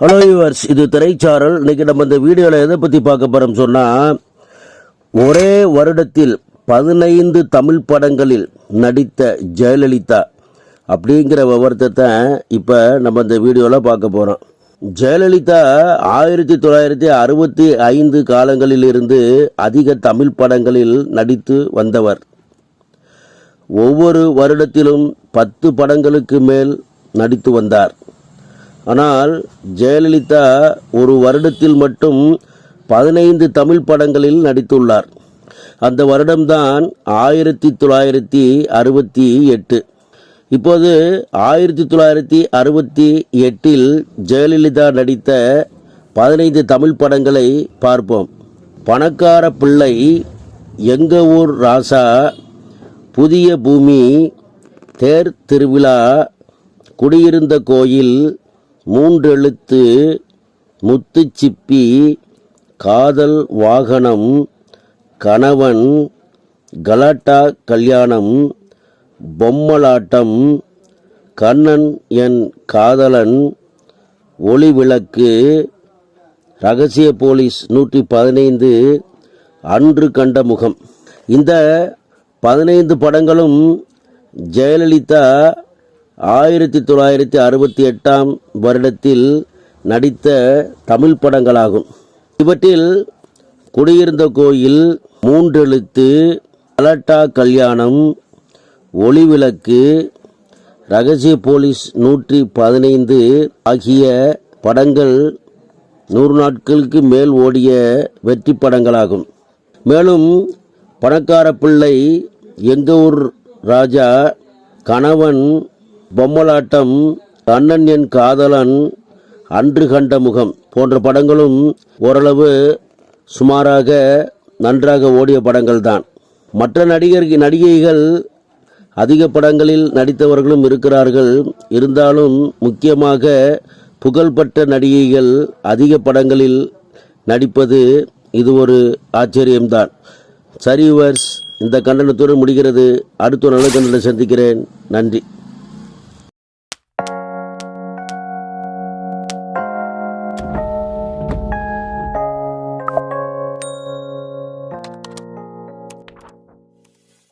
Hello viewers இது திரைச்சாரல். இன்னைக்கு நம்ம இந்த வீடியோவில் எதை பற்றி பார்க்க போகிறோம் சொன்னால் ஒரே வருடத்தில் பதினைந்து தமிழ் படங்களில் நடித்த ஜெயலலிதா அப்படிங்கிற விவரத்தை இப்போ நம்ம இந்த வீடியோவில் பார்க்க போகிறோம் ஜெயலலிதா ஆயிரத்தி தொள்ளாயிரத்தி அறுபத்தி ஐந்து காலங்களிலிருந்து அதிக தமிழ் படங்களில் நடித்து வந்தவர். ஒவ்வொரு வருடத்திலும் பத்து படங்களுக்கு மேல் நடித்து வந்தார். ஆனால் ஜெயலலிதா ஒரு வருடத்தில் மட்டும் பதினைந்து தமிழ் படங்களில் நடித்துள்ளார். அந்த வருடம்தான் ஆயிரத்தி தொள்ளாயிரத்தி அறுபத்தி எட்டு. இப்போது ஆயிரத்தி தொள்ளாயிரத்தி அறுபத்தி எட்டில் ஜெயலலிதா நடித்த பதினைந்து தமிழ் படங்களை பார்ப்போம். பணக்கார பிள்ளை எங்க ஊர் ராசா புதிய பூமி தேர் திருவிழா குடியிருந்த கோயில் மூன்றெழுத்து முத்துச்சிப்பி காதல் வாகனம் கணவன் கலாட்டா கல்யாணம் பொம்மலாட்டம் கண்ணன் என் காதலன் ஒளி விளக்கு ரகசிய போலீஸ் நூற்றி பதினைந்து அன்று கண்ட முகம். இந்த பதினைந்து படங்களும் ஜெயலலிதா ஆயிரத்தி தொள்ளாயிரத்தி அறுபத்தி எட்டாம் வருடத்தில் நடித்த தமிழ் படங்களாகும். இவற்றில் குடியிருந்த கோயில் மூன்றெழுத்து கலட்டா கல்யாணம் ஒளிவிளக்கு ரகசிய போலீஸ் நூற்றி பதினைந்து ஆகிய படங்கள் நூறு நாட்களுக்கு மேல் ஓடிய வெற்றி படங்களாகும். மேலும் பணக்கார பிள்ளை எங்க ஊர் ராஜா கணவன் பொம்மலாட்டம் கண்ணன் என் காதலன் அன்று கண்ட முகம் போன்ற படங்களும் ஓரளவு சுமாராக நன்றாக ஓடிய படங்கள் தான் மற்ற நடிகர் நடிகைகள் அதிக படங்களில் நடித்தவர்களும் இருக்கிறார்கள். இருந்தாலும் முக்கியமாக புகழ்பெற்ற நடிகைகள் அதிக படங்களில் நடிப்பது இது ஒரு ஆச்சரியம்தான். சரி இந்த கண்டனத்தோடு முடிகிறது. அடுத்த நல்ல கண்டனம் சந்திக்கிறேன். நன்றி.